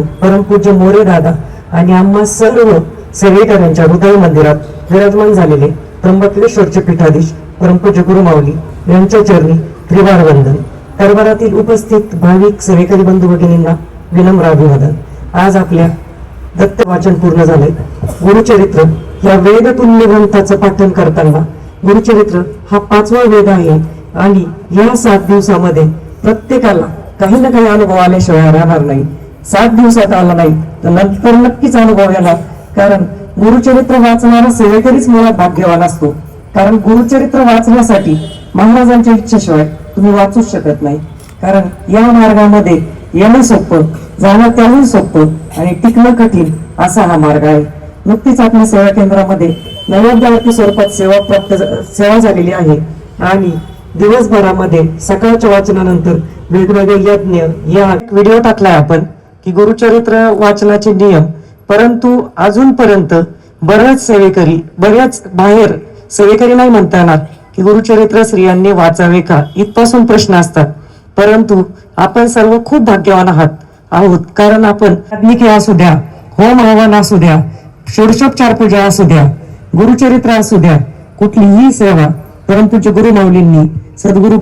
परमपूज्य मोरे दादा आणि आम्हा सर्व सेवेकरांच्या हृदय मंदिरात विराजमान झालेले त्र्यंबकेश्वरचे पीठाधीश परमपूज्य गुरुमाऊली यांच्या चरणी त्रिवार वंदन दरबारातील उपस्थित भाविक सेवेकरी बंधू भगिनींना विनम्र अभिवादन. आज आपल्या दत्त वाचन पूर्ण झाले गुरुचरित्र या वेदतुल्य ग्रंथाचं पाठन करताना गुरुचरित्र हा पाचवा वेद आहे आणि या सात दिवसामध्ये प्रत्येकाला काही ना काही अनुभव आल्याशिवाय राहणार नाही. सात दिवसात आला नाही. तर नंतर नक्कीच अनुभव येणार. कारण गुरुचरित्र वाचणारा सेवेकरीच मुळात भाग्यवान असतो. कारण गुरुचरित्र वाचण्यासाठी महाराजांच्या इच्छेशिवाय तुम्ही वाचूच शकत नाही. कारण या मार्गामध्ये येणं सोपं जाणं त्याहून सोपं आणि टिकणं कठीण असा हा मार्ग आहे. नुकतीच आपल्या सेवा केंद्रामध्ये नैवेद्यावरती स्वरूपात सेवा प्राप्त सेवा झालेली आहे. आणि दिवसभरामध्ये सकाळच्या वाचनानंतर वेगवेगळे यज्ञ या व्हिडिओ टाकलाय आपण. की गुरुचरित्र वाचनाचे नियम. परंतु अजूनपर्यंत बऱ्याच सेवेकरी बऱ्याच बाहेर सेवेकरी नाही म्हणता येणार की गुरुचरित्र स्त्रियांनी वाचावे का? इथपासून प्रश्न असतात. परंतु आपण सर्व खूप भाग्यवान आहात आहोत. कारण आपण आत्मिके असू द्या होम हवन असू द्या षोडशोपचार पूजा असू द्या गुरुचरित्र असू द्या कुठलीही सेवा. परमपूज्य गुरुमाऊलींनी सद्गुरु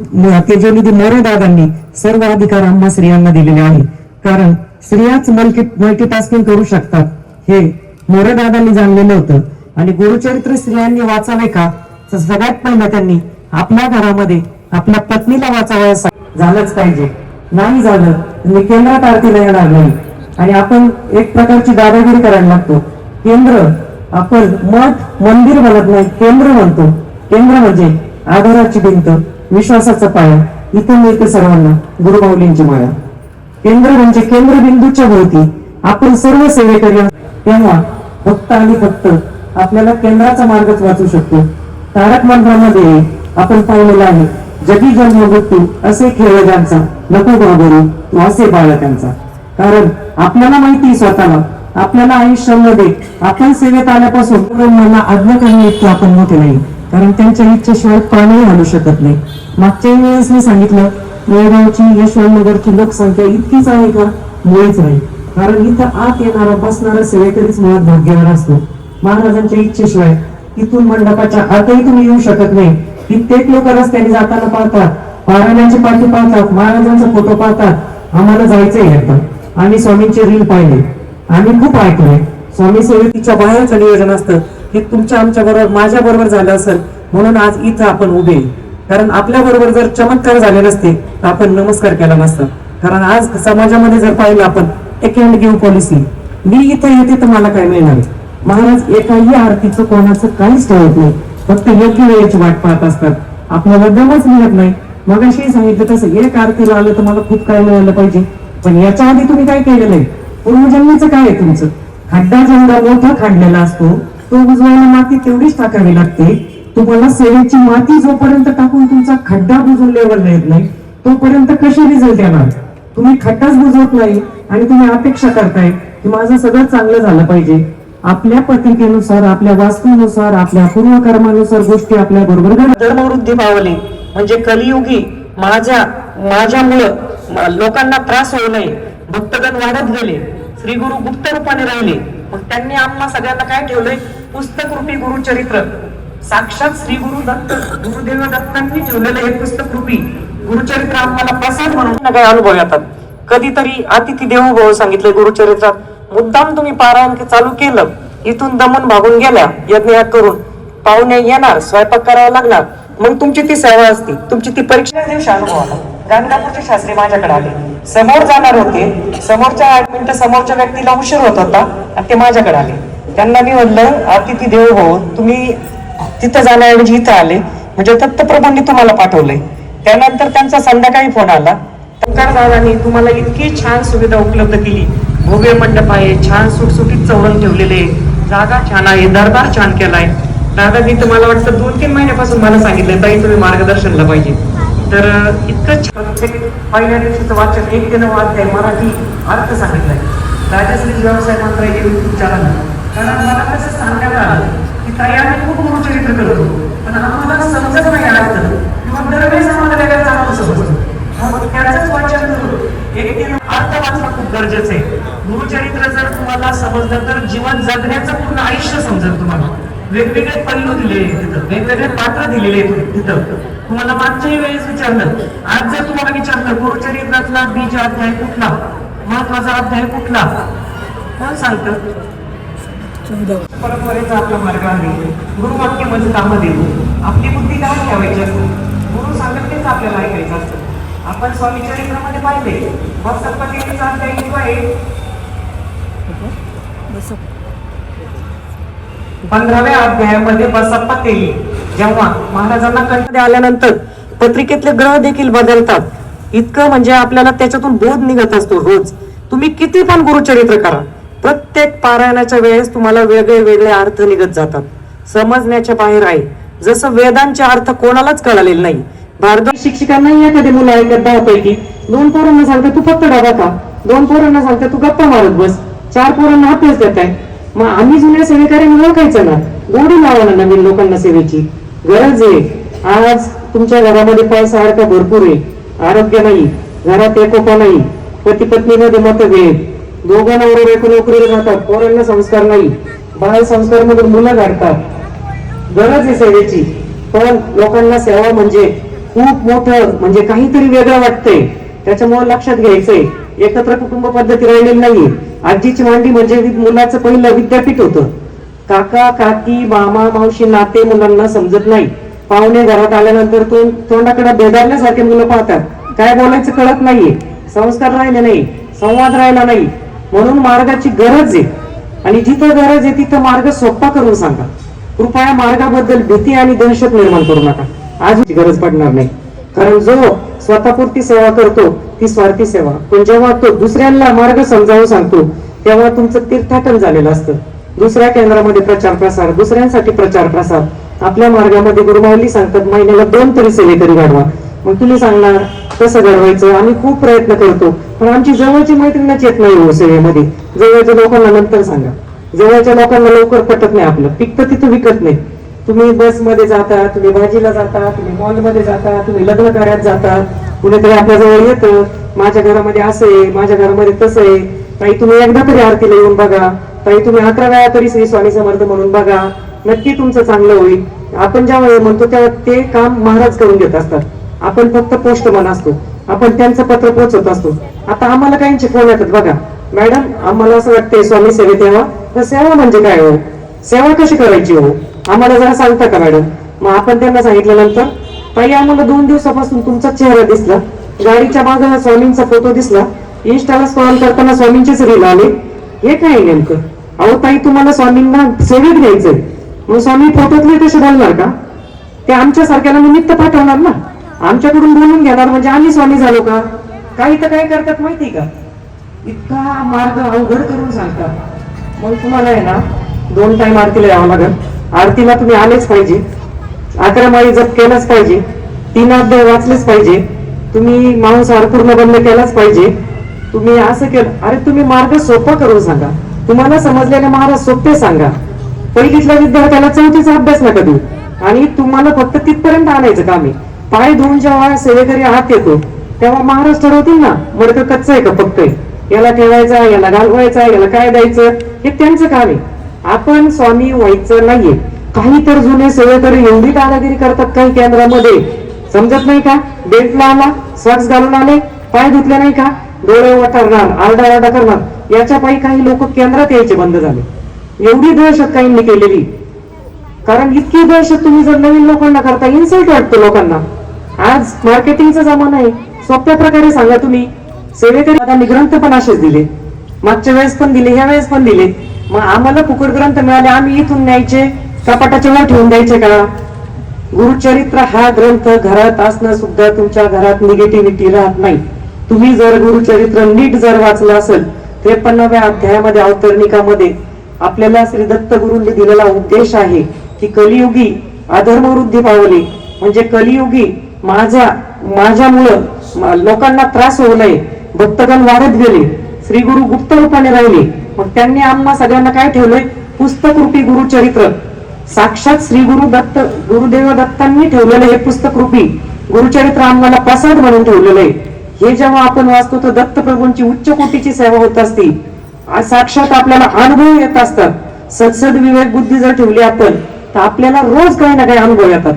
तेजोनिधी मोरे दादांनी सर्व अधिकार आम्हा स्त्रियांना दिलेले आहे. कारण स्त्रियाच मल्टी मल्टीटास्किंग करू शकतात. हे मोरेदादांनी जाणलेलं होतं. आणि गुरुचरित्र स्त्रियांनी वाचावे का? तर सगळ्यात पहिलं त्यांनी आपल्या घरामध्ये आपल्या पत्नीला वाचावयास झालंच पाहिजे. नाही झालं मी केंद्रात आरतीला येणार नाही आणि आपण एक प्रकारची दादागिरी करायला लागतो. केंद्र आपण मठ मंदिर म्हणत नाही केंद्र म्हणतो. केंद्र म्हणजे आधाराची भिंत विश्वासाचा पाया. इथं मिळते सर्वांना गुरुमाऊलींची माया. केंद्र म्हणजे केंद्रबिंदूच्या भोवती. आपण सर्व सेवेकरी तेव्हा फक्त आणि फक्त आपल्याला केंद्राचा मार्गच वाचू शकतो. तारक मंत्रामध्ये आपण पाहिलेलं आहे जगी जन्म मृत्यू असे खेळ नको घाबरू असे बाळकांचा. कारण आपल्याला माहिती स्वतःला. आपल्याला आयुष्यामध्ये आपण सेवेत आल्यापासून मला आज्ञा करणे इतके आपण मोठे नाही. कारण त्यांच्या इच्छेशिवाय प्राणही घालू शकत नाही. मागच्या वेळेस मी सांगितलं बेळगावची यशवंतनगरची लोकसंख्या इतकीच आहे का? मुळेच नाही. कारण इथं आत येणारा बसणारा सेवेकरीच मुळात भाग्यवान असतो. महाराजांच्या इच्छेशिवाय इथून मंडपाच्या आतही तुम्ही येऊ शकत नाही. कित्येक लोक रस्त्याने जाताना पाहतात पारायणाची पाठी पाहतात महाराजांचा फोटो पाहतात. आम्हाला जायचंय एकदा. आम्ही स्वामींचे रील पाहिले. आम्ही खूप ऐकलंय. स्वामी सेवेच्या बाहेरचं नियोजन असतं. हे तुमच्या आमच्या बरोबर माझ्या बरोबर झालं असेल. म्हणून आज इथं आपण उभे. कारण आपल्या बरोबर जर चमत्कार झाले नसते तर आपण नमस्कार केला नसता. कारण आज समाजामध्ये जर पाहिलं आपण एक अँड गिव्ह पॉलिसी मी इथे येते तर मला काय मिळणार? महाराज एकाही आरतीचं कोणाचं काहीच ठेवत नाही. फक्त योग्य वेळेची वाट पाहत असतात. आपल्याला दमच मिळत नाही. मग सांगितलं तसं एक आरतीला आलं तर मला खूप काय मिळालं पाहिजे. पण याच्या आधी तुम्ही काय केलेलं आहे? पूर्वजन्मीचं काय आहे तुमचं? खड्डा जेवढा मोठा खाडलेला असतो तो बुजवायला माती तेवढीच टाकावी लागते. तुम्हाला सेवेची माती जोपर्यंत टाकून तुमचा खड्डा बुजून लेवलला येत नाही तोपर्यंत कशी रिझल्ट येणार? तुम्ही खड्डाच बुजवत नाही आणि तुम्ही अपेक्षा करताय की माझं सगळं चांगलं झालं पाहिजे. आपल्या पत्रिकेनुसार आपल्या वास्तूनुसार आपल्या पूर्वकर्मानुसार गोष्टी आपल्या बरोबर धर्मवृद्धी पावली म्हणजे कलियुगी माझ्या माझ्यामुळं लोकांना त्रास होऊ नये. भक्तगण वाढत गेले. श्री गुरु गुप्त रूपाने राहिले. मग त्यांनी आम्हा सगळ्यांना काय ठेवलंय? पुस्तक रूपी गुरुचरित्र. साक्षात श्री गुरु दत्त गुरुदेव दत्तांनी ठेवलेलं हे पुस्तक रूपी गुरुचरित्र आम्हाला प्रसाद म्हणून काही अनुभव येतात कधीतरी अतिथी देवो सांगितले गुरुचरित्रात मुद्दाम तुम्ही पारायण चालू केलं. इथून दमन भागून गेल्या यज्ञ करून. पाहुणे येणार स्वयंपाक करावा लागणार. मग तुमची ती सेवा असती. तुमची ती परीक्षा दिवशी अनुभव आला गाणगापूरचे शास्त्री माझ्याकडे आले. समोर जाणार होते. समोरच्या आठ मिनिटं समोरच्या व्यक्तीला उशीर होत होता. आणि ते माझ्याकडे आले. त्यांना मी म्हणलं अतिथी देव हो तुम्ही तिथं जाण्याऐवजी इथं आले. म्हणजे दत्तप्रभूंनी तुम्हाला पाठवलंय. त्यानंतर त्यांचा संध्याकाळी फोन आला. दादानी तुम्हाला इतकी छान सुविधा उपलब्ध केली. भव्य मंडप आहे छान सुटसुटीत चौरंग ठेवलेले जागा छान आहे दरबार छान केलाय. दादा मी तुम्हाला वाटतं दोन तीन महिन्यापासून मला सांगितलं ताई तुम्ही मार्गदर्शनला पाहिजे. तर इतकं छान प्रत्येक पहिल्या दिवशीचं वाचन एक ते नऊ आहे मराठी अर्थ सांगितलाय. राजश्री व्यवसाय मंत्र हे कारण मला कसं सांगण्यात आलं की आम्ही खूप गुरुचरित्र करतो पण आम्हाला समजत नाही अर्थ किंवा दरवेळेस आम्हाला वेगळं चांगलं समजतं. मग त्याचंच वाचन करून एक अर्थ वाचणं खूप गरजेचं आहे. गुरुचरित्र जर तुम्हाला समजलं तर जीवन जगण्याचं पूर्ण आयुष्य समजेल तुम्हाला. वेगवेगळे पैलू दिलेले तिथं. वेगवेगळे पात्र दिलेले आहेत तिथं. तुम्हाला मागच्याही वेळेस विचारलं. आज जर तुम्हाला विचारलं गुरुचरित्रातला बीज अध्याय कुठला? महत्त्वाचा अध्याय कुठला? कोण सांगतं? परंपरेचा आपला मार्ग आहे. गुरुवाक्य म्हणजे कामात येतो आपली बुद्धी काय ठेवायची असते? गुरु सांगत तेच आपल्याला ऐकायचं असतं. आपण स्वामी चरित्रामध्ये पाहिले आहे. पंधराव्या अध्यायामध्ये बसप्पा तेली जेव्हा महाराजांना कंठ आल्यानंतर पत्रिकेतले ग्रह देखील बदलतात. इतकं म्हणजे आपल्याला त्याच्यातून बोध निघत असतो रोज. तुम्ही किती पण गुरुचरित्र करा. प्रत्येक पारायणाच्या वेळेस तुम्हाला वेगळे वेगळे अर्थ निघत जातात. समजण्याच्या बाहेर आहे. जसं वेदांचे अर्थ कोणालाच कळालेले नाही. भारतीय शिक्षकांनाही एखाद्या मुलं ऐकत दहापैकी दोन पोरांना सांगते तू फक्त डबा खा. दोन पोरांना सांगते तू गप्पा मारत बस. चार पोरांना अभ्यास देत आहे. मग आम्ही जुन्या सेवेकऱ्यांना ओळखायचं ना? गोडी लावा ना नवीन लोकांना सेवेची. गरज आहे. आज तुमच्या घरामध्ये पैसा अडका भरपूर आहे. आरोग्य नाही. घरात एकोपा नाही. पती पत्नीमध्ये मतभेद. दोघं नवरे बायको नोकरीला जातात. पोरांना संस्कार नाही. बाल संस्कार मधून मुलं काढतात. गरज आहे सेवेची. पण लोकांना सेवा म्हणजे खूप मोठं म्हणजे काहीतरी वेगळं वाटतंय. त्याच्यामुळे लक्षात घ्यायचंय. एकत्र कुटुंब पद्धती राहिलेली नाहीये. आजीची मांडी म्हणजे मुलाचं पहिलं विद्यापीठ होतं. काका काकी मामा मावशी नाते मुलांना समजत नाही. पाहुणे घरात आल्यानंतर तो तोंडाकडे बेदारल्यासारखे मुलं पाहतात. काय बोलायचं कळत नाहीये. संस्कार राहिले नाही. संवाद राहिला नाही. म्हणून मार्गाची गरज आहे. आणि जिथं गरज आहे तिथं मार्ग सोपा करून सांगा. कृपया मार्गाबद्दल भीती आणि दहशत निर्माण करू नका. आजची गरज पडणार नाही. कारण जो स्वतःपुरती सेवा करतो ती स्वार्थी सेवा. पण जेव्हा तो दुसऱ्यांना मार्ग समजावून सांगतो तेव्हा तुमचं तीर्थाटन झालेलं असतं. दुसऱ्या केंद्रामध्ये प्रचार प्रसार दुसऱ्यांसाठी प्रचार प्रसार. आपल्या मार्गामध्ये गुरुमावली सांगतात महिन्याला दोन तरी सेवेकरी वाढवा. मग तुम्ही सांगणार कसं घडवायचं? आम्ही खूप प्रयत्न करतो. पण आमची जवळची मैत्रिणच येत नाही हो सेवेमध्ये. जवळच्या लोकांना नंतर सांगा. जवळच्या लोकांना लवकर पटत नाही आपलं. पिकतं तिथं विकत नाही. तुम्ही बसमध्ये जाता तुम्ही भाजीला जाता तुम्ही मॉलमध्ये जाता तुम्ही लग्न कार्यात जाता. कुणीतरी आपल्या जवळ येतं. माझ्या घरामध्ये असं आहे माझ्या घरामध्ये तसं आहे. ताई तुम्ही एकदा तरी आरतीला येऊन बघा. ताई तुम्ही अकरा वेळा तरी श्री स्वामी समर्थ म्हणून बघा. नक्की तुमचं चांगलं होईल. आपण ज्या वेळेस म्हणतो तेव्हा ते काम महाराज करून घेत असतात. आपण फक्त पोस्टमन असतो. आपण त्यांचं पत्र पोहोचवत असतो. आता आम्हाला काहींचे फोन येतात बघा. मॅडम आम्हाला असं वाटतंय स्वामी सेवेत यावा. तर सेवा म्हणजे काय हो? सेवा कशी करायची हो? आम्हाला जरा सांगता का मॅडम? मग आपण त्यांना सांगितल्यानंतर ताई आम्हाला दोन दिवसापासून तुमचा चेहरा दिसला. गाडीच्या मागे स्वामींचा फोटो दिसला. इंस्टाला स्क्रॉल करताना स्वामींचेच रील आले. हे काय नेमकं? अहो ताई तुम्हाला स्वामींना सेवेत घ्यायचंय. मग स्वामी फोटोतले कसे बोलणार का? ते आमच्या सारख्याला निमित्त पाठवणार ना. आमच्याकडून बोलून घेणार म्हणजे आम्ही स्वामी झालो का? काही तर काय करतात माहिती का? इतका मार्ग अवघड करून सांगतात. मग तुम्हाला आहे ना दोन टाइम आरतीला यावं लागेल. आरतीला तुम्ही आलेच पाहिजे. अकरा माळी जप केलाच पाहिजे. तीन अध्याय वाचलेच पाहिजे. तुम्ही मांसाहार पूर्ण बंद केलाच पाहिजे. तुम्ही असं केलं. अरे तुम्ही मार्ग सोपा करून सांगा. तुम्हाला समजलेले महाराज सोपे सांगा. पहिलीतल्या विद्यार्थ्याला चौथीचा अभ्यास नका देऊ. आणि तुम्हाला फक्त तिथपर्यंत आणायचं काम आहे. पाय धुवून जेव्हा सेवेकरी आत येतो तेव्हा महाराज ठरवतील ना? मडकं कच्च आहे का पक्क आहे याला ठेवायचा याला घालवायचा याला काय द्यायचं? हे त्यांचं काम आहे. आपण स्वामी व्हायचं नाहीये. काही तर जुने सेवेकरी एवढी दादागिरी करतात काही केंद्रामध्ये. समजत नाही का? बेल्टला आला सॉक्स घालून आले पाय धुतले नाही का? डोळे वटारणार आरडा आरडा करणार. याच्या पायी काही लोक केंद्रात यायचे बंद झाले. एवढी दहशत काहींनी केलेली. कारण इतकी दहशत तुम्ही जर नवीन लोकांना करता इन्सल्ट वाटतो लोकांना. आज मार्केटिंगचा जमाना आहे. सोप्या प्रकारे सांगा तुम्ही. सेवेकरी ग्रंथ पण असेच दिले. मागच्या वेळेस पण दिले ह्या वेळेस पण दिले. मग आम्हाला फुकट ग्रंथ मिळाले आम्ही इथून न्यायचे. कपाटाचे वर ठेवून द्यायचे का? गुरुचरित्र हा ग्रंथ घरात असणं सुद्धा तुमच्या घरात निगेटिव्हिटी राहत नाही. तुम्ही जर गुरुचरित्र नीट जर वाचलं असेल त्रेपन्नाव्या अध्यायामध्ये अवतरणिकामध्ये आपल्याला श्री दत्त दिलेला उपदेश आहे की कलियुगी अधर्म वृद्धी पावली. म्हणजे कलियुगी माझ्या माझ्यामुळं लोकांना त्रास होऊ नये. भक्तगण वाढत गेले. श्री गुरु गुप्त रूपाने राहिले. मग त्यांनी आम्हा सगळ्यांना काय ठेवलंय? पुस्तक रूपी गुरुचरित्र साक्षात श्री गुरु दत्त गुरुदेव दत्तांनी ठेवलेलं हे पुस्तक रूपी गुरुचरित्र आम्हाला प्रसाद म्हणून ठेवलेलं आहे. हे जेव्हा आपण वाचतो तर दत्तप्रभूंची उच्च कोटीची सेवा होत असते. साक्षात आपल्याला अनुभव येत असतात. सदसद विवेक बुद्धी जर ठेवली आपण तर आपल्याला रोज काही ना काही अनुभव येतात.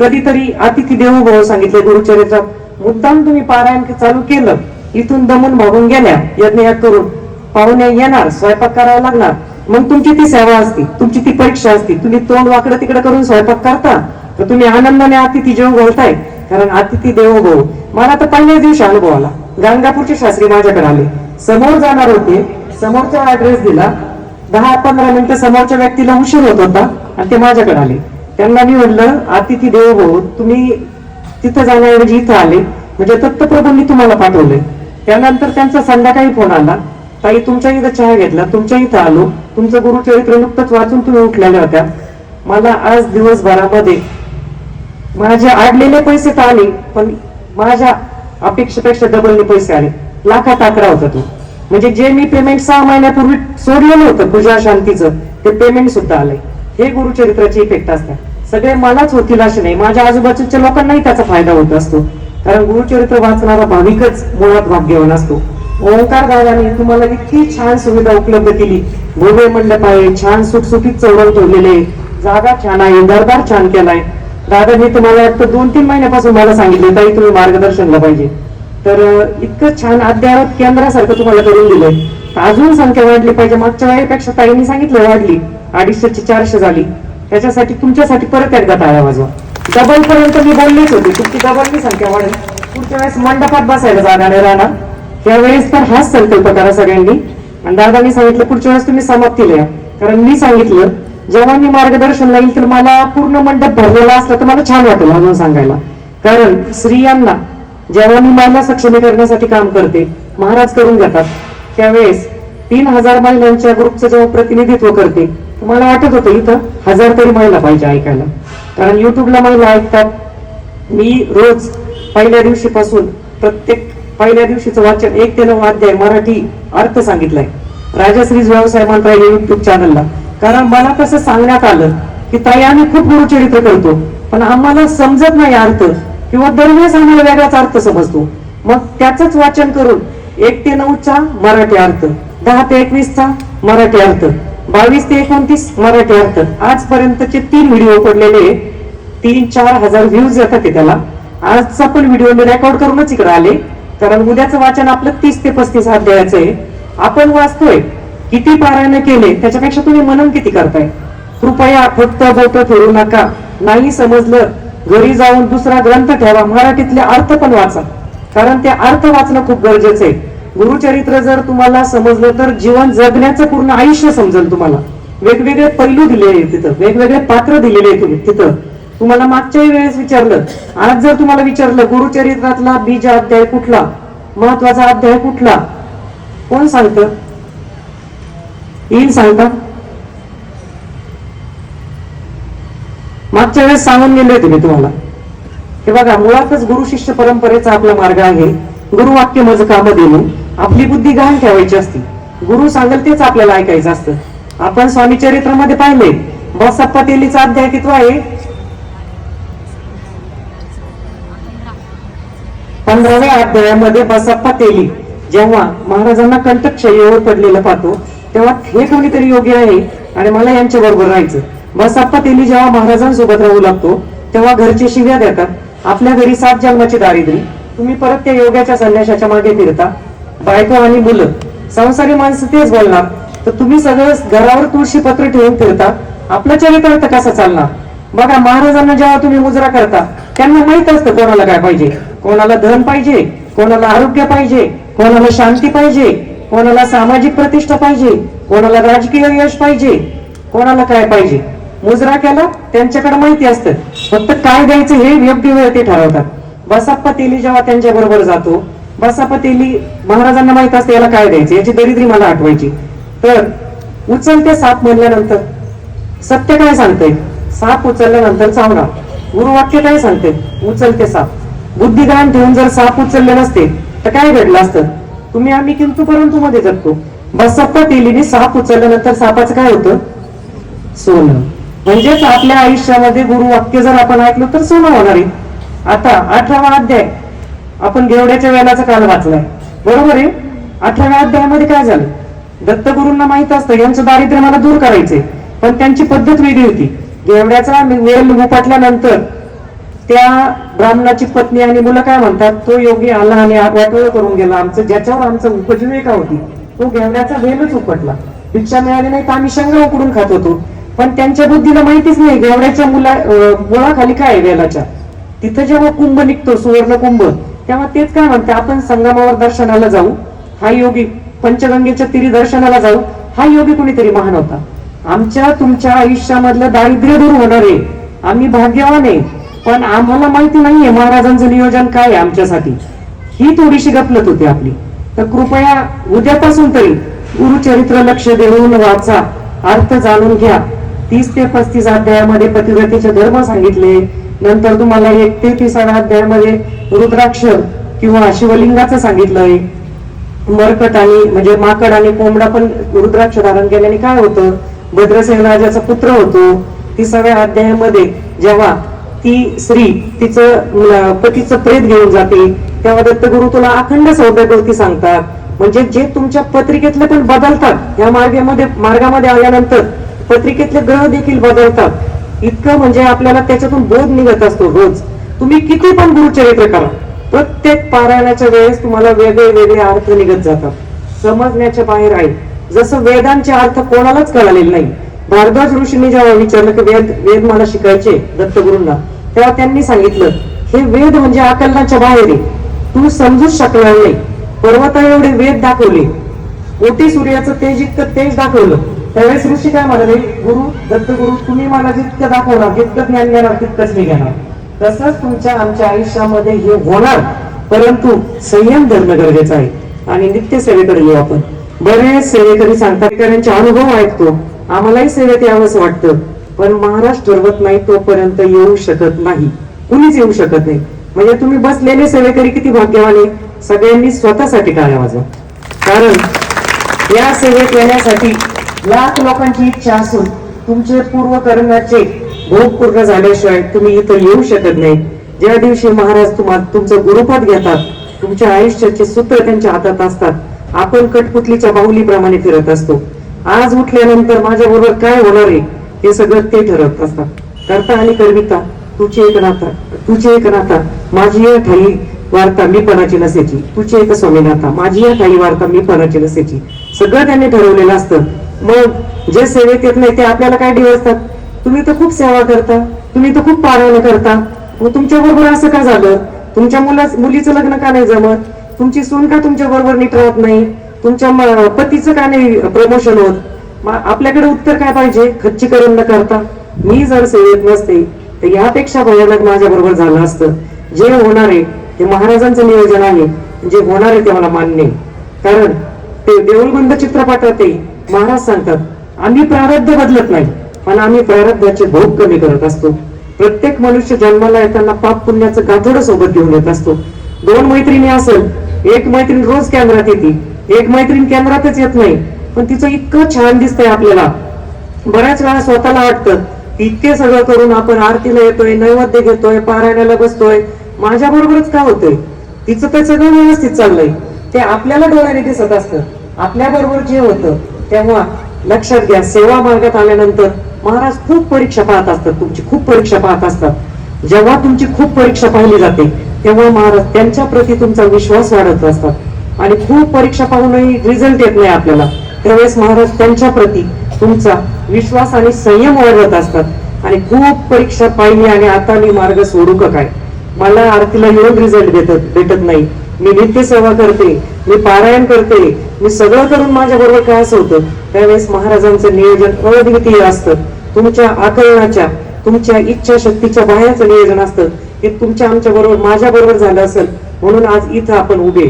कधीतरी अतिथी देवभाव सांगितले गुरुचरित्रात मुद्दाम तुम्ही पारायण चालू केलं. इथून दमून भागून गेल्या. यज्ञ करून पाहुणे येणार स्वयंपाक करावा लागणार. मग तुमची ती सेवा असती तुमची ती परीक्षा असती. तुम्ही तोंड वाकडं तिकडं करून स्वयंपाक करता. तर तुम्ही आनंदाने अतिथी जेव घालताय. कारण अतिथी देवो भव मला तर पहिल्याच दिवशी अनुभव आला. गाणगापूरचे शास्त्री माझ्याकडे आले. समोर जाणार होते. समोरचा ऍड्रेस दिला. दहा पंधरा मिनिटं समोरच्या व्यक्तीला उशीर होत होता आणि ते माझ्याकडे आले. त्यांना मी म्हटलं अतिथी देव भव तुम्ही तिथं जाण्याऐवजी इथं आले. म्हणजे दत्तप्रभूंनी तुम्हाला पाठवले त्यानंतर त्यांचा संध्याकाळी फोन आला. ताई तुमच्या इथं चहा घेतला तुमच्या इथं आलो. तुमचं गुरुचरित्र नुकतंच वाचून तुम्ही उठलेल्या होत्या. मला आज दिवसभरामध्ये माझे आडलेले पैसे तर आले पण माझ्या अपेक्षेपेक्षा डबलने पैसे आले. लाखात अकरा होता तो. म्हणजे जे मी पेमेंट सहा महिन्यापूर्वी सोडलेलं होतं पूजा शांतीचं ते पेमेंट सुद्धा आलंय. हे गुरुचरित्राचे इफेक्ट असतात. सगळे मलाच होतील असे नाही. माझ्या आजूबाजूच्या लोकांनाही त्याचा फायदा होत असतो. कारण गुरुचरित्र वाचणारा भाविकच मुळात भाग्यवान असतो. ओंकार दादाने तुम्हाला इतकी छान सुविधा उपलब्ध केली. भव्य मंडप आहे छान सुटसुटीत चौरंग ठेवलेले. जागा छान आहे दरबार छान केलाय. दादानी तुम्हाला वाटतं दोन तीन महिन्यापासून मला सांगितले तरी तुम्ही मार्गदर्शनला पाहिजे. तर इतकं छान अद्यावत केंद्रासारखं तुम्हाला करून दिलंय. अजून संख्या वाढली पाहिजे. मागच्या वेळेपेक्षा ताईंनी सांगितलं वाढली. अडीचशे चारशे झाली. त्याच्यासाठी तुमच्यासाठी परत एकदा टाळ्या वाजवा. डबल पर्यंत मी बोललीच होती. तुमची डबलची संख्या वाढेल. पुढच्या वेळेस मंडपात बसायला जागा नाही राहणार त्यावेळेस तर हाच संकल्प करा सगळ्यांनी. आणि दादांनी सांगितलं पुढच्या वेळेस तुम्ही समाप्ती लिहा. कारण मी सांगितलं जेव्हा मी मार्गदर्शन येईल तर मला पूर्ण मंडप भरलेला असला तर मला छान वाटेल म्हणून सांगायला. कारण स्त्रियांना जेव्हा मी महिला सक्षमीकरणासाठी काम करते महाराज करून घेतात. त्यावेळेस तीन हजार महिलांच्या ग्रुपचं जेव्हा प्रतिनिधित्व करते मला वाटत होतं इथं हजार तरी महिला पाहिजे ऐकायला. कारण युट्यूबला महिला ऐकतात. मी रोज पहिल्या दिवशीपासून प्रत्येक पहिल्या दिवशीचं वाचन एक ते नऊ अध्याय मराठी अर्थ सांगितलाय. राजश्रीज व्यवसाय मंत्रालय युट्यूब चॅनलला कारण मला तसं सांगण्यात आलं की ताई आम्ही खूप गुरुचरित्र करतो पण आम्हाला समजत नाही अर्थ किंवा दरवेळेस आम्हाला वेगळाच अर्थ समजतो. मग त्याच वाचन करून एक ते नऊचा मराठी अर्थ दहा ते एकवीसचा मराठी अर्थ बावीस ते एकोणतीस मराठी अर्थ आजपर्यंतचे तीन व्हिडिओ पडलेले तीन चार हजार व्ह्यूज येतात ते त्याला. आजचा पण व्हिडिओ मी रेकॉर्ड करूनच इकडे आले. कारण उद्याचं वाचन आपलं तीस ते पस्तीस अध्यायाचं आहे आपण वाचतोय. किती पारायण केले त्याच्यापेक्षा तुम्ही मनन किती करताय? कृपया फक्त बोट फिरू नका. नाही समजलं घरी जाऊन दुसरा ग्रंथ ठेवा. मराठीतले अर्थ पण वाचा. कारण ते अर्थ वाचणं खूप गरजेचं आहे. गुरुचरित्र जर तुम्हाला समजलं तर जीवन जगण्याचं पूर्ण आयुष्य समजेल तुम्हाला. वेगवेगळे पैलू दिले आहेत तिथं. वेगवेगळे पात्र दिलेले आहेत तुम्ही तिथं. तुम्हाला मागच्याही वेळेस विचारलं आज जर तुम्हाला विचारलं गुरुचरित्रातला बीज अध्याय कुठला? महत्त्वाचा अध्याय कुठला? कोण सांगत? येईल सांगता? मागच्या वेळेस सांगून गेले होते मी तुम्हाला. हे बघा मुळातच गुरु शिष्य परंपरेचा आपला मार्ग आहे. गुरुवाक्य मज काम आपली बुद्धी गहाण ठेवायची असते. गुरु सांगेल तेच आपल्याला ऐकायचं असतं. आपण स्वामी चरित्रामध्ये पाहिले बसप्पा तेलीचा अध्याय कितवा आहे. पंधराव्या अध्यायामध्ये बसप्पा तेली जेव्हा महाराजांना कंटकशय्येवर पडलेलं पाहतो तेव्हा हे कोणीतरी योग्य आहे आणि मला यांच्या बरोबर राहायचं बसप्पा तेली जेव्हा महाराजांसोबत राहू लागतो तेव्हा घरचे शिव्या देतात आपल्या घरी सात जन्माची दारिद्र्य तुम्ही परत त्या योग्याच्या संन्याशाच्या मागे फिरता. बायको आणि मुलं. संसारी माणसं तेच बोलणार. तर तुम्ही सगळं घरावर तुळशी पत्र ठेवून फिरता. आपलं चरित्र तर कसं चालणार? बघा महाराजांना जेव्हा तुम्ही मुजरा करता त्यांना माहीत असतं कोणाला काय पाहिजे. कोणाला धन पाहिजे कोणाला आरोग्य पाहिजे कोणाला शांती पाहिजे कोणाला सामाजिक प्रतिष्ठा पाहिजे कोणाला राजकीय यश पाहिजे कोणाला काय पाहिजे. मुजरा केला त्यांच्याकडे माहिती असतं. फक्त काय द्यायचं हे योग्य वेळ ते ठरवतात. बसाप्पा तेली जेव्हा त्यांच्या बरोबर जातो बसाप्पा तेली महाराजांना माहीत असते याला काय द्यायचं याची दरिद्री मला आठवायची. तर उचलते साप म्हणल्यानंतर सत्य काय सांगते साप उचलल्यानंतर चावणार. गुरुवाक्य काय सांगते उचलते साप. बुद्धिदान ठेवून जर साप उचलले नसते तर काय घडलं असतं? तुम्ही आम्ही किंतु परंतु मध्ये जगतो. बसप्पा तेलीने साप उचलल्यानंतर सापाचं काय होतं? सोनं. म्हणजेच आपल्या आयुष्यामध्ये गुरुवाक्य जर आपण ऐकलं तर सोनं होणार आहे. आता अठरावा अध्याय. आपण घेवड्याच्या वेलाचा काल वाचलाय. बरोबर आहे? अठराव्या अध्यायामध्ये काय झालं? दत्तगुरूंना माहीत असतं यांचं दारिद्र्य मला दूर करायचंय. पण त्यांची पद्धत वेगळी होती. घेवड्याचा वेल उपटल्यानंतर त्या ब्राह्मणाची पत्नी आणि मुलं काय म्हणतात? तो योगी आला आणि वाटोळ करून गेला. आमचं ज्याच्यावर आमचं उपजीविका होती? तो घेवड्याचा वेलच उपटला. भिक्षा मिळाली नाही तर आम्ही शेंगा उकडून खात होतो. पण त्यांच्या बुद्धीला माहितीच नाही घेवड्याच्या मुला मुळाखाली काय आहे वेलाच्या? तिथं जेव्हा कुंभ निघतो सुवर्ण कुंभ तेव्हा तेच काय म्हणते आपण संगमावर दर्शनाला जाऊ. हा योगी पंचगंगेच्या तिरी दर्शनाला जाऊ. हा योगी कुणीतरी महान होता. आमच्या तुमच्या आयुष्यामधलं दारिद्र्य दूर होणार आहे. आम्ही भाग्यवान आहे. पण आम्हाला माहिती नाहीये महाराजांचं नियोजन काय आहे आमच्यासाठी. ही थोडीशी गपलत होती आपली. तर कृपया उद्यापासून तरी गुरुचरित्र लक्ष देऊन वाचा. अर्थ जाणून घ्या. तीस ते पस्तीस अध्यायामध्ये पतिव्रतेचे धर्म सांगितले. नंतर तुम्हाला एक ते तिसाव्या अध्यायामध्ये रुद्राक्ष किंवा शिवलिंगाचं सांगितलंय. मरकट आणि म्हणजे माकड आणि कोंबडा पण रुद्राक्ष धारण केल्याने काय होतं? भद्रसेन राजाचा पुत्र होतो. तिसाव्या अध्यायामध्ये जेव्हा ती स्त्री तिचं पतीचं प्रेत घेऊन जाते तेव्हा दत्तगुरु तुला अखंड सौभाग्यवती सांगतात. म्हणजे जे तुमच्या पत्रिकेतले पण बदलतात या मार्गामध्ये मार्गामध्ये आल्यानंतर पत्रिकेतले ग्रह देखील बदलतात. इतकं म्हणजे आपल्याला त्याच्यातून बोध निघत असतो रोज. तुम्ही किती पण गुरुचरित्र करा. प्रत्येक पारायणाच्या वेळेस तुम्हाला वेगळे वेगळे अर्थ निघत जातात. समजण्याच्या बाहेर आहे. जसं वेदांचे अर्थ कोणालाच कळालेले नाही. भारद्वाज ऋषींनी जेव्हा विचारलं की वेद वेद मला शिकायचे दत्तगुरूंना तेव्हा त्यांनी सांगितलं हे वेद म्हणजे आकलनाच्या बाहेर आहे. तू समजूच शकणार नाही. पर्वता एवढे वेद दाखवले. ओटी सूर्याचं तेज इतकं तेज दाखवलं. त्यावेळेस ऋषी काय म्हणाले गुरु दत्तगुरु तुम्ही मला जितकं दाखवणार जितकं ज्ञान घेणार तितकंच मी घेणार. तसंच तुमच्या आमच्या आयुष्यामध्ये हे होणार परंतु संयम धरणं गरजेचं आहे. आणि नित्य सेवेकडे येऊ आपण. बरेच सेवेकरी सांगतात अनुभव ऐकतो. आम्हालाही सेवेत यावंसं वाटतं. पण महाराज ठरवत नाही तोपर्यंत येऊ शकत नाही. कुणीच येऊ शकत नाही. म्हणजे तुम्ही बसलेले सेवेकरी किती भाग्यवान सगळ्यांनी स्वतःसाठी टाळ्या वाजवा. कारण या सेवेत येण्यासाठी लाख लोकांची इच्छा असून तुमचे पूर्व कर्माचे भोग पूर्ण झाल्याशिवाय तुम्ही इथं येऊ शकत नाही. ज्या दिवशी महाराज तुम्हाला तुमचं गुरुपद घेतात तुमच्या आयुष्याचे सूत्र त्यांच्या हातात असतात. आपण कठपुतलीच्या बाहुलीप्रमाणे फिरत असतो. आज उठल्यानंतर माझ्या बरोबर काय होणार आहे हे सगळं ते ठरवत असतात. करता आणि करविता तुझी एक नाता तुझी एक नाता माझी या ठाई वार्ता मी पणाची नसायची. तुझी एक स्वामी नाता माझी या ठाई वार्ता मी पणाची नसायची. सगळं त्यांनी ठरवलेलं असतं. मग जे सेवेत येत नाही ते आपल्याला काय डिवसतात तुम्ही तर खूप सेवा करता तुम्ही तर खूप पारायण करता. मग तुमच्या बरोबर असं का झालं? तुमच्या मुला मुलीचं लग्न का नाही जमत? तुमची सून का तुमच्या बरोबर नीट राहत नाही? तुमच्या पतीचं का नाही प्रमोशन होत? आपल्याकडे उत्तर काय पाहिजे? खच्चीकरण न करता. मी जर सेवेत नसते तर यापेक्षा भयानक माझ्या बरोबर झालं असतं. जे होणार आहे ते महाराजांचं नियोजन आहे. जे होणार आहे ते मला मान्य कारण ते देऊळबंद चित्रपटात महाराज सांगतात आम्ही प्रारब्ध बदलत नाही पण आम्ही प्रारब्धाचे भोग कमी करत असतो. प्रत्येक मनुष्य जन्माला येताना पाप पुण्याचं गाठोडं सोबत घेऊन येत असतो. दोन मैत्रिणी असेल एक मैत्रीण रोज कॅमेरात येते एक मैत्रीण कॅमेरातच येत नाही पण तिचं इतकं छान दिसतंय आपल्याला. बऱ्याच वेळा स्वतःला वाटतं इतके सगळं करून आपण आरतीला येतोय नैवेद्य घेतोय पारायणाला बसतोय. माझ्या बरोबरच का होतंय? तिचं तर सगळं व्यवस्थित चाललंय. ते आपल्याला डोळ्याने दिसत असतं. आपल्या बरोबर जे होतं तेव्हा लक्षात घ्या सेवा मार्गात आल्यानंतर महाराज खूप परीक्षा पाहत असतात तुमची खूप परीक्षा पाहत असतात. जेव्हा तुमची खूप परीक्षा पाहिली जाते तेव्हा महाराज त्यांच्या प्रती तुमचा विश्वास वाढत असतात आणि खूप परीक्षा पाहूनही रिझल्ट येत नाही आपल्याला. त्यावेळेस महाराज त्यांच्या प्रती तुमचा विश्वास आणि संयम वाढवत असतात. आणि खूप परीक्षा पाहिली आणि आता मी मार्ग सोडू का काय? मला आरतीला येऊन रिझल्ट भेटत भेटत नाही. मी नित्य सेवा करते मी पारायण करते मी सगळं करून माझ्या बरोबर काय असं होतं? त्यावेळेस महाराजांचं नियोजन अद्वितीय असतं. तुमच्या आकलनाच्या तुमच्या इच्छा शक्तीच्या बाहेरचं नियोजन असतं. हे तुमच्या आमच्या बरोबर माझ्या बरोबर झालं असेल म्हणून आज इथं आपण उभे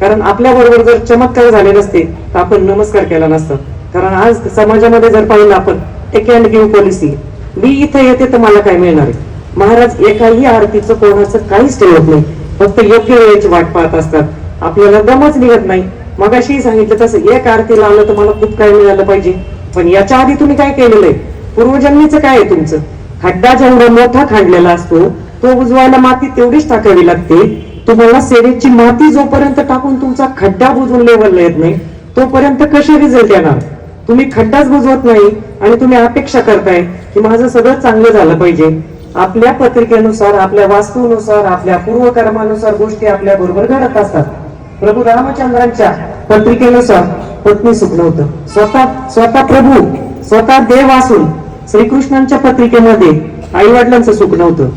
कारण आपल्या बरोबर जर चमत्कार झाले नसते तर आपण नमस्कार केला नसता. कारण आज समाजामध्ये जर पाहिलं आपण टेक अँड गिव्ह पॉलिसी मी इथं येते तर मला काय मिळणार आहे? महाराज एकाही आरतीचं कोणाचं काहीच ठेवत नाही. फक्त योग्य वेळेची वाट पाहत असतात. आपल्याला दमच निघत नाही. मगाशी सांगितलं तसं एक आरती लावलं तर मला खूप काय मिळालं पाहिजे. पण याच्या आधी तुम्ही काय केलेलं आहे? पूर्वजन्मीचं काय आहे तुमचं? खड्डा जेवढा मोठा खाडलेला असतो तो बुजवायला माती तेवढीच टाकावी लागते. तुम्हाला सेवेची माती जोपर्यंत टाकून तुमचा खड्डा बुजवून लेवलला येत नाही तोपर्यंत कसे रिझल्ट येणार? तुम्ही खड्डाच बुजवत नाही आणि तुम्ही अपेक्षा करताय की माझं सगळं चांगलं झालं पाहिजे. आपल्या पत्रिकेनुसार आपल्या वास्तूनुसार आपल्या पूर्वकर्मानुसार गोष्टी आपल्या बरोबर घडत असतात. प्रभू रामचंद्रांच्या पत्रिकेनुसार पत्नी सुख होतं. स्वतः स्वतः प्रभू स्वतः देव असून श्रीकृष्णांच्या पत्रिकेमध्ये आई वडिलांचं सुख नव्हतं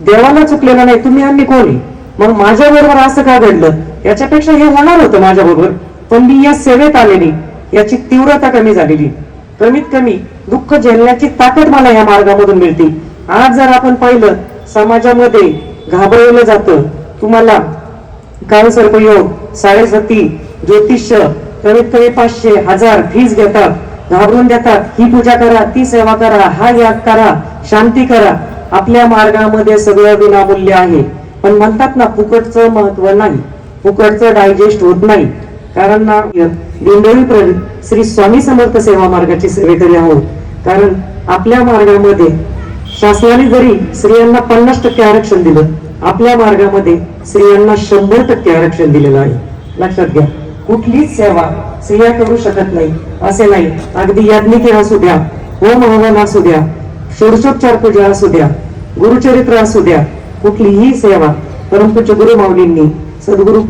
देवाला चुकलेलं नाही तुम्ही आम्ही कोणी? मग माझ्या बरोबर असं का घडलं? याच्यापेक्षा हे होणार होतं माझ्या बरोबर पण मी या सेवेत आलेली याची तीव्रता कमी झालेली. कमीत कमी दुःख झेलण्याची ताकद मला या मार्गामधून मिळते. आज जर आपण पाहिलं समाजामध्ये घाबरवलं जातं तुम्हाला काय सर्पयोग हो, साडेसती ज्योतिष कमीत कमी पाचशे हजार फीज घेतात घाबरून देतात ही पूजा करा ती सेवा करा हा याग करा शांती करा आपल्या मार्गामध्ये सगळं विनामूल्य आहे. पण म्हणतात ना फुकटचं महत्त्व नाही फुकटचं डायजेस्ट होत नाही. कारण ना दिंडोळी श्री स्वामी समर्थ सेवा मार्गाची सेवेकरी आहोत. कारण आपल्या मार्गामध्ये शासनाने जरी स्त्रियांना पन्नास टक्के आरक्षण दिलं आपल्या मार्गामध्ये स्त्रियांना शंभर टक्के आरक्षण दिलेलं आहे. लक्षात घ्या कुठलीच सेवा स्त्रिया करू शकत नाही असे नाही. अगदी याज्ञिके असू द्या होम हवन असू द्या षोडशोपचार पूजा असू द्या गुरुचरित्र असू द्या कुठलीही सेवा. परंतु गुरु माऊलींनी सद्गुरु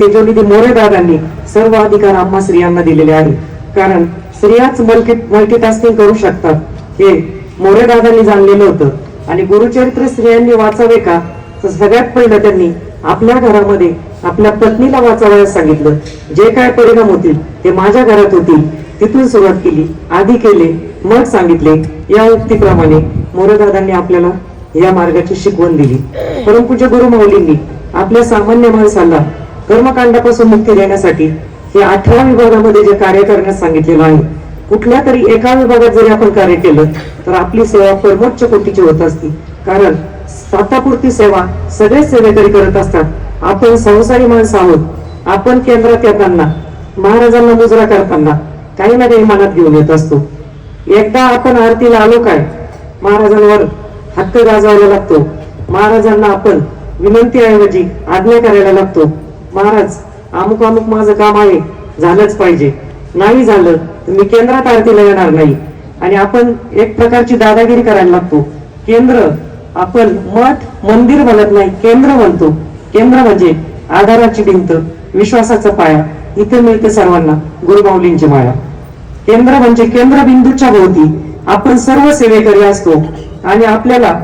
तेजोनिधी मोरे दादांनी सर्व अधिकार आम्हा स्त्रियांना दिलेले आहे कारण स्त्रियाच मल्टी मल्टीटास्किंग करू शकतात. हे मोरेदादांनी जाणलेलं होतं. आणि गुरुचरित्र स्त्रियांनी वाचावे का? तर सगळ्यात पहिलं त्यांनी आपल्या घरामध्ये आपल्या पत्नीला वाचावयास सांगितलं. जे काय परिणाम होतील ते माझ्या घरात होतील. तिथून सुरुवात केली आधी केले मग सांगितले. या उक्तीप्रमाणे मोरदादांनी आपल्याला या मार्गाची शिकवण दिली. परमपूज्य गुरु माऊलींनी आपल्या सामान्य माणसाला कर्मकांडापासून मुक्ती देण्यासाठी हे अठरा विभागामध्ये जे कार्य करण्यास सांगितलेलं आहे कुठल्या तरी एका विभागात जरी आपण कार्य केलं तर आपली सेवा परमोच्च कोटीची होत असती. कारण स्वतःपुरती सेवा सगळे सेवेकरी करत असतात. आपण संसारी माणसं आहोत. आपण केंद्रात येताना महाराजांना मुजरा करताना काही ना काही मनात घेऊन येत असतो. एकदा आपण आरतीला आलो काय महाराजांवर हक्क गाजवायला लागतो. महाराजांना आपण विनंतीऐवजी आज्ञा करायला लागतो. महाराज अमुक अमुक माझं काम आहे झालंच पाहिजे. नाही झालं तर मी केंद्रात आरतीला येणार नाही. आणि आपण एक प्रकारची दादागिरी करायला लागतो. केंद्र आपण मठ मंदिर म्हणत नाही केंद्र म्हणतो. केंद्र म्हणजे आधाराची भिंत विश्वासाचा पाया. इथे मिळते सर्वांना गुरुबाऊलींची माया. केंद्र म्हणजे केंद्रबिंदूच्या भोवती. आपण सर्व सेवेकरी असतो. आणि आपल्याला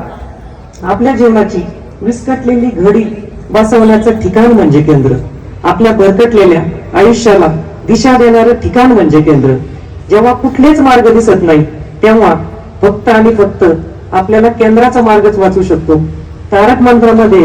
आपल्या जीवनाची विस्कटलेली घडी बसवण्याचं ठिकाण म्हणजे केंद्र. आपल्या भरकटलेल्या आयुष्याला दिशा देणारं ठिकाण म्हणजे केंद्र. जेव्हा कुठलेच मार्ग दिसत नाही तेव्हा फक्त आणि फक्त आपल्याला केंद्राचा मार्गच वाचू शकतो. तारक मंत्रामध्ये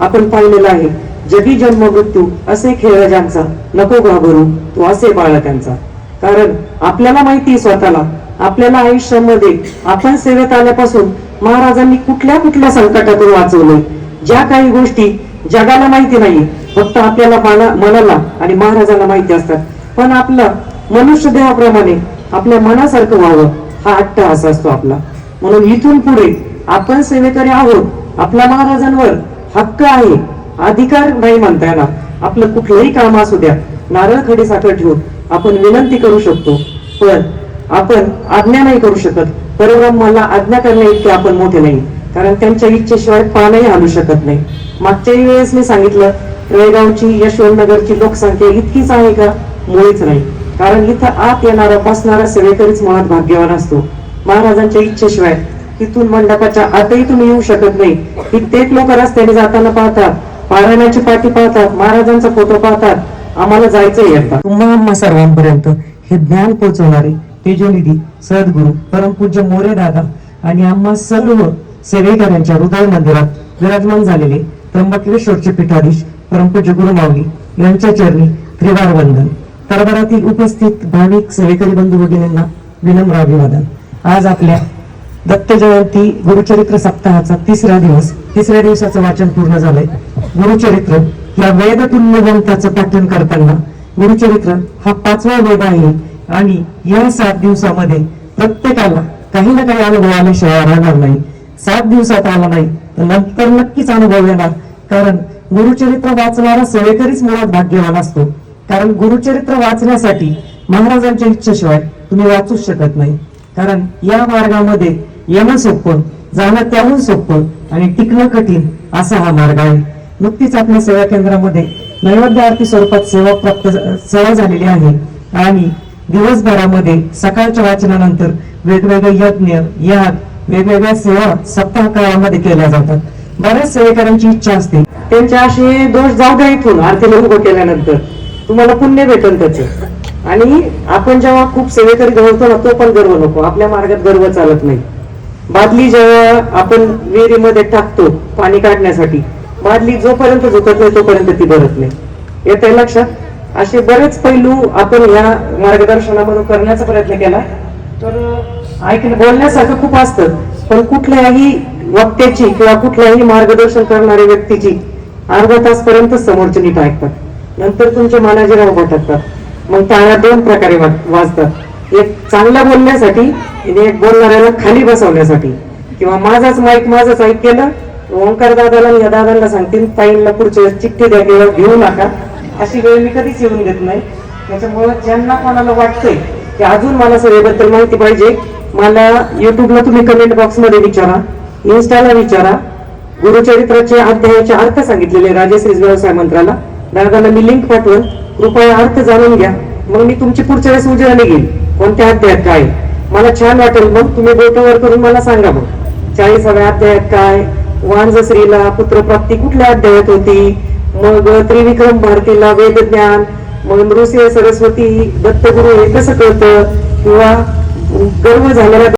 आपण पाहिलेलं आहे जगी जन्म मृत्यू असे खेळ ज्यांचा नको घाबरू तो असे बाळ त्यांचा कारण आपल्याला माहिती स्वतःला आपल्याला आयुष्यामध्ये आपण सेवेत आल्यापासून महाराजांनी कुठल्या कुठल्या संकटातून वाचवलंय. ज्या काही गोष्टी जगाला माहिती नाही फक्त आपल्याला मनाला आणि महाराजांना माहिती असतात. पण आपलं मनुष्य देहाप्रमाणे आपल्या मनासारखं व्हावं हा अट्टहास असतो आपला. म्हणून इथून पुढे आपण सेवेकरी आहोत आपल्या महाराजांवर हक्क आहे अधिकार नाही म्हणता येणार. आपलं कुठलंही काम असू द्या नारळ खडी साखर ठेवून आपण विनंती करू शकतो. पण आपण आज्ञा नाही करू शकत. परब्रह्माला आज्ञा करण्या इतके आपण मोठे नाही. कारण त्यांच्या इच्छेशिवाय पानही आणू शकत नाही. मागच्याही वेळेस मी सांगितलं रळगावची यशवंतनगरची लोकसंख्या इतकीच आहे का? मुळीच नाही. कारण इथं आत येणारा बसणारा सेवेकरीच मुळात भाग्यवान असतो. महाराजांच्या इच्छेशिवाय तिथून मंडपाच्या आतही तुम्ही येऊ शकत नाही. कित्येक लोक रस्त्याने जाताना पाहतात पारायणाची पाठी पाहतात महाराजांचा फोटो पाहतात. आम्हाला जायचंही आता तुम्हा सर्वांपर्यंत हे ज्ञान पोहोचवणारे तेजोनिधी सद्गुरु परमपूज्य मोरे दादा आणि आम्हा सर्व सेवेकऱ्यांच्या हृदय मंदिरात विराजमान झालेले त्र्यंबकेश्वरचे पीठाधीश परमपूज्य गुरु माऊली यांच्या चरणी त्रिवार वंदन. दरबारातील उपस्थित भाविक सेवेकरी बंधू भगिनींना विनम्र अभिवादन. आज आपल्या दत्त जयंती गुरुचरित्र सप्ताहाचा तिसरा दिवस तिसऱ्या दिवसाचं वाचन पूर्ण झालंय. गुरुचरित्र या वेदतुल्य ग्रंथाचं पाठन करताना गुरुचरित्र हा पाचवा वेद आहे आणि या सात दिवसामध्ये प्रत्येकाला काही ना काही अनुभव आल्याशिवाय राहणार नाही. सात दिवसात आला नाही तर नंतर नक्कीच अनुभव येणार. कारण गुरुचरित्र वाचणारा सवेकरीच मुळात भाग्यवान असतो. कारण गुरुचरित्र वाचण्यासाठी महाराजांच्या इच्छेशिवाय तुम्ही वाचूच शकत नाही. कारण या मार्गामध्ये येणं सोपं जाणं त्याहून सोपं आणि टिकणं कठीण असा हा मार्ग आहे. नुकतीच आपल्या सेवा केंद्रामध्ये नैवेद्य आरती स्वरूपात सेवा प्राप्त सेवा झालेली आहे. आणि दिवसभरामध्ये सकाळच्या वाचनानंतर वेगवेगळे यज्ञ याग वेगवेगळ्या सेवा सप्ताह काळामध्ये केल्या जातात. बऱ्याच सेवेकरांची इच्छा असते. त्यांच्या असे दोष जाऊ द्या इथून. आरतीला उभं केल्यानंतर. तुम्हाला पुण्य भेटेल त्याचं. आणि आपण जेव्हा खूप सेवेकरी गवतो ना तो पण गर्व नको. आपल्या मार्गात गर्व चालत नाही. बादली जेव्हा आपण विहिरीमध्ये टाकतो पाणी काढण्यासाठी बादली जोपर्यंत झुकत नाही तोपर्यंत ती भरत नाही. येत आहे लक्षात? असे बरेच पैलू आपण या मार्गदर्शनामधून करण्याचा प्रयत्न केला. तर ऐकणं बोलण्यासारखं खूप असतं. पण कुठल्याही वक्त्याची किंवा कुठल्याही मार्गदर्शन करणाऱ्या व्यक्तीची अर्धा तासपर्यंत समोरचे नीट ऐकतात. नंतर तुमचे मानाजीराव भटकतात मग टाळ्या दोन प्रकारे वाज- वाजतात. एक चांगलं बोलण्यासाठी आणि एक बोलणाऱ्याला खाली बसवण्यासाठी. किंवा माझाच माईक माझाच ऐक केलं ओंकार दादाला या दादांना सांगतील ताईंना पुढच्या चिठ्ठी द्या किंवा घेऊ नका. अशी वेळ मी कधीच येऊन देत नाही. त्याच्यामुळं ज्यांना कोणाला वाटतंय की अजून मला सगळ्याबद्दल माहिती पाहिजे मला युट्यूबला तुम्ही कमेंट बॉक्समध्ये विचारा इन्स्टाला विचारा. गुरुचरित्राचे अध्यायाचे अर्थ सांगितलेले राजश्री व्यवसाय मंत्राला. दादाला मी लिंक पाठवून. कृपया अर्थ जाणून घ्या. मग मी तुमची पुढच्या वेळेस उजेडाने घेईन. कोणत्या अध्यायात काय? मला छान वाटेल मग. तुम्ही बोटावर करून मला सांगा मग. चाळीसाव्या अध्यायात काय? वांजश्रीला पुत्रप्राप्ती कुठल्या अध्यायात होती? मग त्रिविक्रम भारतीला वेद ज्ञान मग नृसिंह सरस्वती दत्तगुरु हे कसं कळतं? किंवा गर्व झालेला